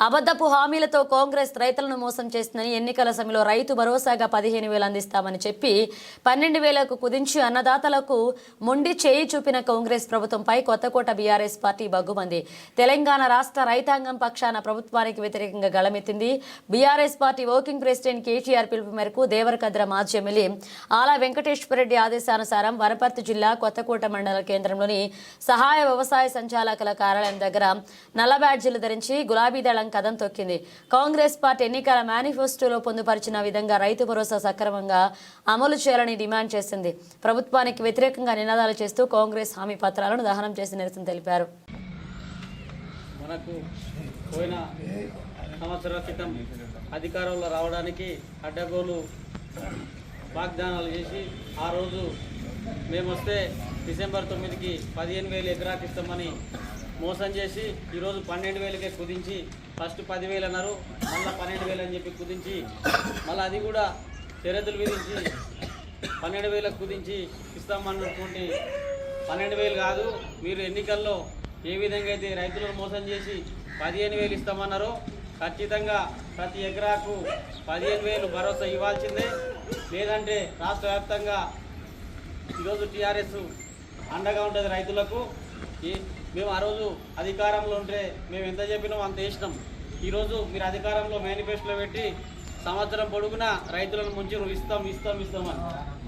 అబద్ధపు హామీలతో కాంగ్రెస్ రైతులను మోసం చేస్తుందని ఎన్నికల సమయంలో రైతు భరోసాగా పదిహేను వేలు అందిస్తామని చెప్పి పన్నెండు వేలకు కుదించి అన్నదాతలకు మొండి చేయి చూపిన కాంగ్రెస్ ప్రభుత్వంపై కొత్తకోట బీఆర్ఎస్ పార్టీ బగ్గుమంది. తెలంగాణ రాష్ట్ర రైతాంగం పక్షాన ప్రభుత్వానికి వ్యతిరేకంగా గళమెత్తింది. BRS party working president KTR పిలుపు మేరకు దేవరకద్ర మాజీ ఎమ్మెల్యే ఆలా వెంకటేశ్వరరెడ్డి ఆదేశానుసారం వనపర్తి జిల్లా కొత్తకోట మండల కేంద్రంలోని సహాయ వ్యవసాయ సంచాలకుల కార్యాలయం దగ్గర నల్ల బ్యాడ్జీలు ధరించి గులాబీ దళం కదం తొక్కింది. కాంగ్రెస్ పార్టీ ఎన్నికల మేనిఫెస్టోలో పొందుపరిచిన విధంగా రైతు భరోసా సక్రమంగా అమలు చేయాలని డిమాండ్ చేసింది. ప్రభుత్వానికి వ్యతిరేకంగా నినాదాలు చేస్తూ కాంగ్రెస్ హామీ పత్రాలను దహనం చేసి నిరసన తెలిపారు. మనకు పోయిన సంవత్సరాల క్రితం అధికారంలో రావడానికి అడ్డగోలు వాగ్దానాలు చేసి ఆ రోజు మేము వస్తే డిసెంబర్ తొమ్మిదికి పదిహేను వేలు ఎకరాకి ఇస్తామని మోసం చేసి ఈరోజు పన్నెండు వేలకే కుదించి ఫస్ట్ పదివేలు అన్నారు మళ్ళీ పన్నెండు వేలు అని చెప్పి కుదించి మళ్ళీ అది కూడా షరతులు విధించి పన్నెండు వేలకు కుదించి ఇస్తామన్నటువంటి పన్నెండు వేలు కాదు మీరు ఎన్నికల్లో ఏ విధంగా అయితే రైతులను మోసం చేసి పదిహేను వేలు ఇస్తామన్నారో ఖచ్చితంగా ప్రతి ఎకరాకు పదిహేను వేలు భరోసా ఇవ్వాల్సిందే. లేదంటే రాష్ట్ర వ్యాప్తంగా ఈరోజు టీఆర్ఎస్ అండగా ఉంటుంది రైతులకు. మేము ఆ రోజు అధికారంలో ఉంటే మేము ఎంత చెప్పినామో అంత ఇష్టం ఈరోజు మీరు అధికారంలో మేనిఫెస్టోలో పెట్టి సంవత్సరం పొడుగునా రైతులను ముంచి ఇస్తాం ఇస్తాం ఇస్తాం ఇస్తామని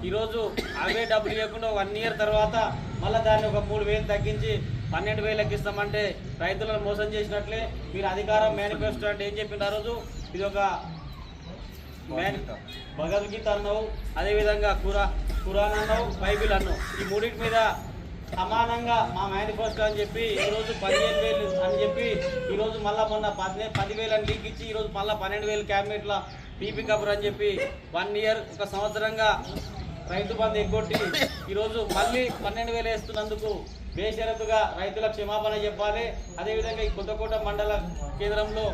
ఈరోజు అవే డబ్బులు ఇవ్వకుండా వన్ ఇయర్ తర్వాత మళ్ళీ దాన్ని ఒక మూడు వేలు తగ్గించి పన్నెండు వేలకు ఇస్తామంటే రైతులను మోసం చేసినట్లే మీరు అధికారం మేనిఫెస్టో అంటే ఏం చెప్పింది ఆ రోజు? ఇది ఒక భగవద్గీత అన్నావు అదేవిధంగా కురా కురాన్ అన్నావు బైబిల్ అన్నావు. ఈ మూడింటి మీద సమానంగా మా మేనిఫెస్టో అని చెప్పి ఈరోజు పదిహేను వేలు అని చెప్పి ఈరోజు మళ్ళీ మొన్న పది పదివేలు అని లీక్ ఇచ్చి ఈరోజు మళ్ళీ పన్నెండు వేలు క్యాబినెట్ల పీపీ కబుర్ అని చెప్పి వన్ ఇయర్ ఒక సంవత్సరంగా రైతు బంధు ఎగ్గొట్టి ఈరోజు మళ్ళీ పన్నెండు వేలు వేస్తున్నందుకు బేషరతుగా రైతుల క్షమాపణ చెప్పాలి. అదేవిధంగా ఈ కొత్తకోట మండల కేంద్రంలో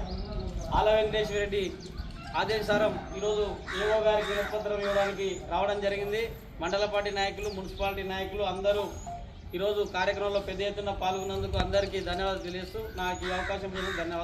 ఆల వెంకటేశ్వర రెడ్డి ఆదేశారం ఈరోజు ఏవో గారికి నిరపత్రం ఇవ్వడానికి రావడం జరిగింది. మండల పార్టీ నాయకులు మున్సిపాలిటీ నాయకులు అందరూ ఈరోజు కార్యక్రమంలో పెద్ద ఎత్తున పాల్గొన్నందుకు అందరికీ ధన్యవాదాలు తెలియజేస్తూ నాకు ఈ అవకాశం ధన్యవాదాలు.